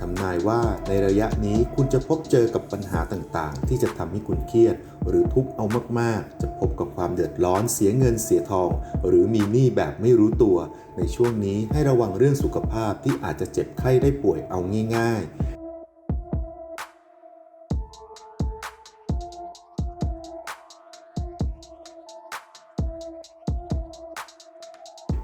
ทำนายว่าในระยะนี้คุณจะพบเจอกับปัญหาต่างๆ ที่จะทำให้คุณเครียด หรือทุกข์เอามากๆ จะพบกับความเดือดร้อนเสียเงินเสียทอง หรือมีหนี้แบบไม่รู้ตัว ในช่วงนี้ให้ระวังเรื่องสุขภาพที่อาจจะเจ็บไข้ได้ป่วยเอาง่าย ๆ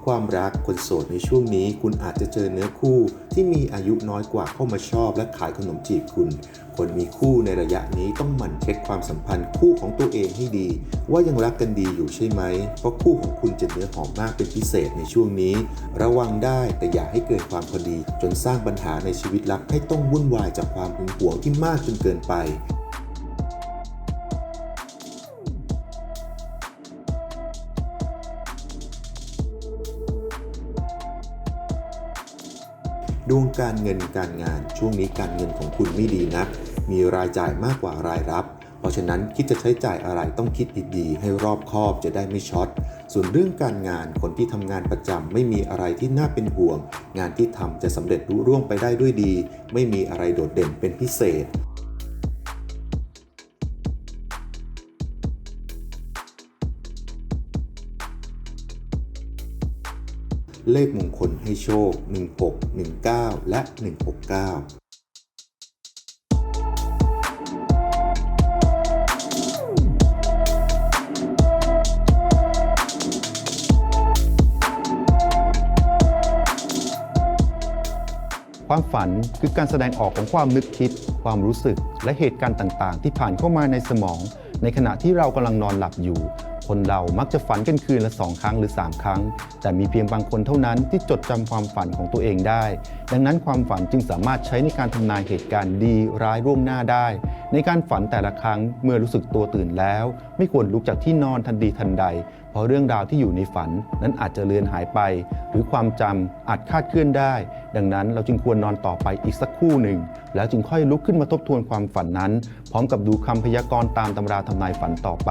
ความรักคนโสดในช่วงนี้ คุณอาจจะเจอเนื้อคู่ที่มีอายุน้อยกว่าเข้ามาชอบและขายขนมจีบคุณ คนมีคู่ในระยะนี้ต้องหมั่นเช็คความสัมพันธ์คู่ของตัวเองให้ดี ว่ายังรักกันดีอยู่ใช่ไหม เพราะคู่ของคุณจะเนื้อหอมมากเป็นพิเศษในช่วงนี้ ระวังได้แต่อย่าให้เกินความพอดี จนสร้างปัญหาในชีวิตรักให้ต้องวุ่นวายจากความหึงหวงที่มากจนเกินไป ดวงการเงินการงาน ช่วงนี้การเงินของคุณไม่ดีนัก มีรายจ่ายมากกว่ารายรับ เพราะฉะนั้นคิดจะใช้จ่ายอะไรต้องคิดดีๆ ให้รอบคอบจะได้ไม่ช็อต ส่วนเรื่องการงานคนที่ทำงานประจำไม่มีอะไรที่น่าเป็นห่วง งานที่ทำจะสำเร็จรุ่ร่วงไปได้ด้วยดี ไม่มีอะไรโดดเด่นเป็นพิเศษ เลขมงคลให้โชค 16 19 และ 169ความฝันคือการแสดงออกของความนึกคิด ความรู้สึก และเหตุการณ์ต่าง ๆ ที่ผ่านเข้ามาในสมอง ในขณะที่เรากำลังนอนหลับอยู่ คนเรามักจะฝันกันคืนละสองครั้งหรือ 3 ครั้ง แต่มีเพียงบางคนเท่านั้นที่จดจำความฝันของตัวเองได้ ดังนั้นความฝันจึงสามารถใช้ในการทำนายเหตุการณ์ดีร้ายร่วงหน้าได้ ในการฝันแต่ละครั้งเมื่อรู้สึกตัวตื่นแล้ว ไม่ควรลุกจากที่นอนทันทีทันใด เพราะเรื่องราวที่อยู่ในฝันนั้นอาจจะเลือนหายไป หรือความจำอาจคาดเคลื่อนได้ ดังนั้นเราจึงควรนอนต่อไปอีกสักคู่หนึ่ง แล้วจึงค่อยลุกขึ้นมาทบทวนความฝันนั้น พร้อมกับดูคำพยากรณ์ตามตำราทำนายฝันต่อไป